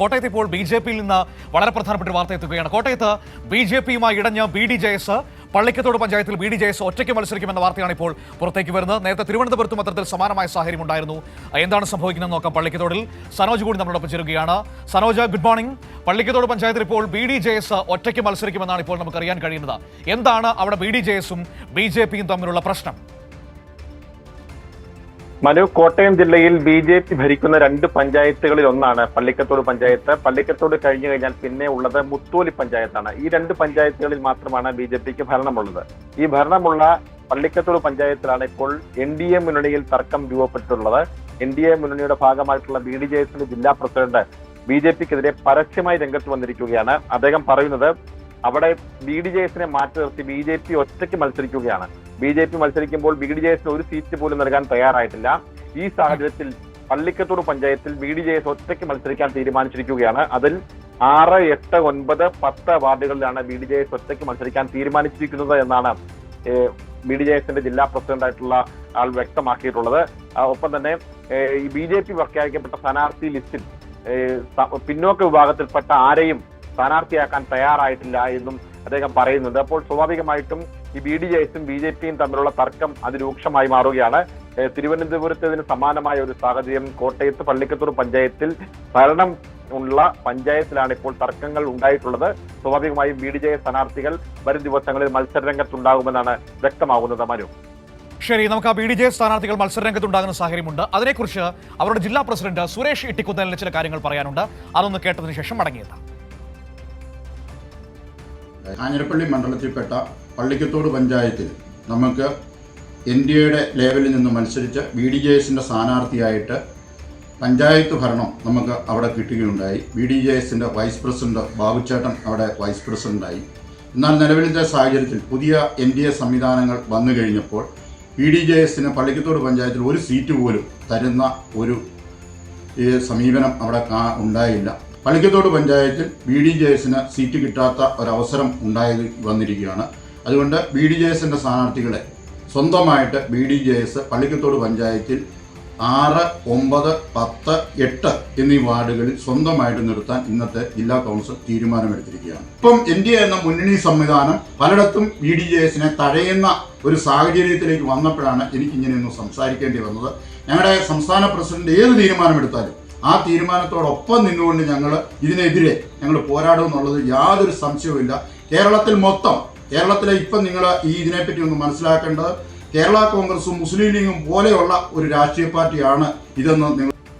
കോട്ടയത്ത് ഇപ്പോൾ B J പിയിൽ നിന്ന് വളരെ പ്രധാനപ്പെട്ട വാർത്ത എത്തുകയാണ്. കോട്ടയത്ത് ബി ജെ പിയുമായി ഇടഞ്ഞ B D J S Pallikkathodu പഞ്ചായത്തിൽ ബി ഡി ജെ എസ് ഒറ്റയ്ക്ക് മത്സരിക്കുമെന്ന വാർത്തയാണ് ഇപ്പോൾ പുറത്തേക്ക് വരുന്നത്. നേരത്തെ തിരുവനന്തപുരത്തും അത്തരത്തിൽ സമാനമായ സാഹചര്യം ഉണ്ടായിരുന്നു. എന്താണ് സംഭവിക്കുന്നത് നോക്കാം. പള്ളിക്കത്തോടിൽ സനോജ് കൂടി നമ്മളോടൊപ്പം ചേരുകയാണ്. സനോജ് ഗുഡ് മോർണിംഗ് പള്ളിക്കത്തോട് പഞ്ചായത്തിൽ ഇപ്പോൾ ബി ഡി ജെ എസ് ഒറ്റയ്ക്ക് മത്സരിക്കുമെന്നാണ് ഇപ്പോൾ നമുക്ക് അറിയാൻ കഴിയുന്നത്. എന്താണ് അവിടെ ബി ഡി ജെ എസും ബി ജെ പിയും തമ്മിലുള്ള പ്രശ്നം? മനു കോട്ടയം ജില്ലയിൽ ബി ജെ പി ഭരിക്കുന്ന രണ്ട് പഞ്ചായത്തുകളിൽ ഒന്നാണ് പള്ളിക്കത്തോട് പഞ്ചായത്ത്. പള്ളിക്കത്തോട് കഴിഞ്ഞു കഴിഞ്ഞാൽ പിന്നെ ഉള്ളത് മുത്തോലി പഞ്ചായത്താണ്. ഈ രണ്ട് പഞ്ചായത്തുകളിൽ മാത്രമാണ് ബി ജെ പിക്ക് ഭരണമുള്ളത്. ഈ ഭരണമുള്ള പള്ളിക്കത്തോട് പഞ്ചായത്തിലാണ് ഇപ്പോൾ എൻ ഡി എ മുന്നണിയിൽ തർക്കം രൂപപ്പെട്ടിട്ടുള്ളത്. എൻ ഡി എ മുന്നണിയുടെ ഭാഗമായിട്ടുള്ള ബി ഡി ജെ എസിന്റെ ജില്ലാ പ്രസിഡന്റ് ബി ജെ പിക്കെതിരെ പരസ്യമായി രംഗത്ത് വന്നിരിക്കുകയാണ്. അദ്ദേഹം പറയുന്നത് അവിടെ ബി ഡി ജെ എസിനെ മാറ്റി നിർത്തി ബി ജെ പി ഒറ്റയ്ക്ക് മത്സരിക്കുകയാണ്. ബി ജെ പി മത്സരിക്കുമ്പോൾ ബി ഡി ജെ എസിന് ഒരു സീറ്റ് പോലും നൽകാൻ തയ്യാറായിട്ടില്ല. ഈ സാഹചര്യത്തിൽ പള്ളിക്കത്തോട് പഞ്ചായത്തിൽ ബി ഡി ജെ എസ് ഒറ്റയ്ക്ക് മത്സരിക്കാൻ തീരുമാനിച്ചിരിക്കുകയാണ്. അതിൽ ആറ് എട്ട് ഒൻപത് പത്ത് വാർഡുകളിലാണ് ബി ഡി ജെ എസ് ഒറ്റയ്ക്ക് മത്സരിക്കാൻ തീരുമാനിച്ചിരിക്കുന്നത് എന്നാണ് ബി ഡി ജെ എസിന്റെ ജില്ലാ പ്രസിഡന്റ് ആയിട്ടുള്ള ആൾ വ്യക്തമാക്കിയിട്ടുള്ളത്. ഒപ്പം തന്നെ ഈ ബി ജെ പി പ്രഖ്യാപിക്കപ്പെട്ട സ്ഥാനാർത്ഥി ലിസ്റ്റിൽ പിന്നോക്ക വിഭാഗത്തിൽപ്പെട്ട ആരെയും സ്ഥാനാർത്ഥിയാക്കാൻ തയ്യാറായിട്ടില്ല എന്നും അദ്ദേഹം പറയുന്നുണ്ട്. അപ്പോൾ സ്വാഭാവികമായിട്ടും ഈ ബി ഡി ജെ എസും ബി ജെ പിയും തമ്മിലുള്ള തർക്കം അതിരൂക്ഷമായി മാറുകയാണ്. തിരുവനന്തപുരത്തതിന് തിരുവനന്തപുരത്ത് ഇതിന് സമാനമായ ഒരു സാഹചര്യം കോട്ടയത്ത് പള്ളിക്കത്തൂർ പഞ്ചായത്തിൽ ഭരണം ഉള്ള പഞ്ചായത്തിലാണ് ഇപ്പോൾ തർക്കങ്ങൾ ഉണ്ടായിട്ടുള്ളത്. സ്വാഭാവികമായും ബി ഡി ജെ സ്ഥാനാർത്ഥികൾ വരും ദിവസങ്ങളിൽ മത്സരരംഗത്തുണ്ടാകുമെന്നാണ് വ്യക്തമാകുന്നത്. മനു. ശരി നമുക്ക് ആ ബി ഡി ജെ സ്ഥാനാർത്ഥികൾ മത്സരരംഗത്തുണ്ടാകുന്ന സാഹചര്യമുണ്ട്. അതിനെക്കുറിച്ച് അവരുടെ ജില്ലാ പ്രസിഡന്റ് സുരേഷ് ഇട്ടിക്കുന്നതിന് ചില കാര്യങ്ങൾ പറയാനുണ്ട്. അതൊന്ന് കേട്ടതിന് ശേഷം മടങ്ങിയെത്താം. കാഞ്ഞിരപ്പള്ളി മണ്ഡലത്തിൽപ്പെട്ട പള്ളിക്കത്തോട് പഞ്ചായത്തിൽ നമുക്ക് എൻ ഡി എയുടെ ലേവലിൽ നിന്ന് മത്സരിച്ച് ബി ഡി ജെ എസിന്റെ സ്ഥാനാർത്ഥിയായിട്ട് പഞ്ചായത്ത് ഭരണം നമുക്ക് അവിടെ കിട്ടുകയുണ്ടായി. ബി ഡി ജെ എസിന്റെ വൈസ് പ്രസിഡന്റ് ബാബുചേട്ടൻ അവിടെ വൈസ് പ്രസിഡന്റായി. എന്നാൽ നിലവിലത്തെ സാഹചര്യത്തിൽ പുതിയ എൻ ഡി എ സംവിധാനങ്ങൾ വന്നു കഴിഞ്ഞപ്പോൾ ബി ഡി ജെ എസിന് പള്ളിക്കത്തോട് പഞ്ചായത്തിൽ ഒരു സീറ്റ് പോലും തരുന്ന ഒരു സമീപനം അവിടെ ഉണ്ടായില്ല. പള്ളിക്കത്തോട് പഞ്ചായത്തിൽ ബി ഡി ജെ എസിന് സീറ്റ് കിട്ടാത്ത ഒരവസരം ഉണ്ടായി വന്നിരിക്കുകയാണ്. അതുകൊണ്ട് ബി ഡി ജെ എസിന്റെ സ്ഥാനാർത്ഥികളെ സ്വന്തമായിട്ട് B D J S Pallikkathodu പഞ്ചായത്തിൽ ആറ് ഒമ്പത് പത്ത് എട്ട് എന്നീ വാർഡുകളിൽ സ്വന്തമായിട്ട് നിർത്താൻ ഇന്നത്തെ ജില്ലാ കൗൺസിൽ തീരുമാനമെടുത്തിരിക്കുകയാണ്. ഇപ്പം എ എന്ന മുന്നണി സംവിധാനം പലയിടത്തും ബി ഡി ജെ എസിനെ തഴയുന്ന ഒരു സാഹചര്യത്തിലേക്ക് വന്നപ്പോഴാണ് എനിക്കിങ്ങനെയൊന്ന് സംസാരിക്കേണ്ടി വന്നത്. ഞങ്ങളുടെ സംസ്ഥാന പ്രസിഡന്റ് ഏത് തീരുമാനമെടുത്താലും ആ തീരുമാനത്തോടൊപ്പം നിന്നുകൊണ്ട് ഞങ്ങൾ ഇതിനെതിരെ ഞങ്ങൾ പോരാടുമെന്നുള്ളത് യാതൊരു സംശയവുമില്ല. കേരളത്തിൽ മൊത്തം കേരളത്തിലെ ഇപ്പം നിങ്ങൾ ഈ ഇതിനെപ്പറ്റി ഒന്ന് മനസ്സിലാക്കേണ്ടത് കേരള കോൺഗ്രസും മുസ്ലിം ലീഗും പോലെയുള്ള ഒരു രാഷ്ട്രീയ പാർട്ടിയാണ് ഇതെന്ന് നിങ്ങൾ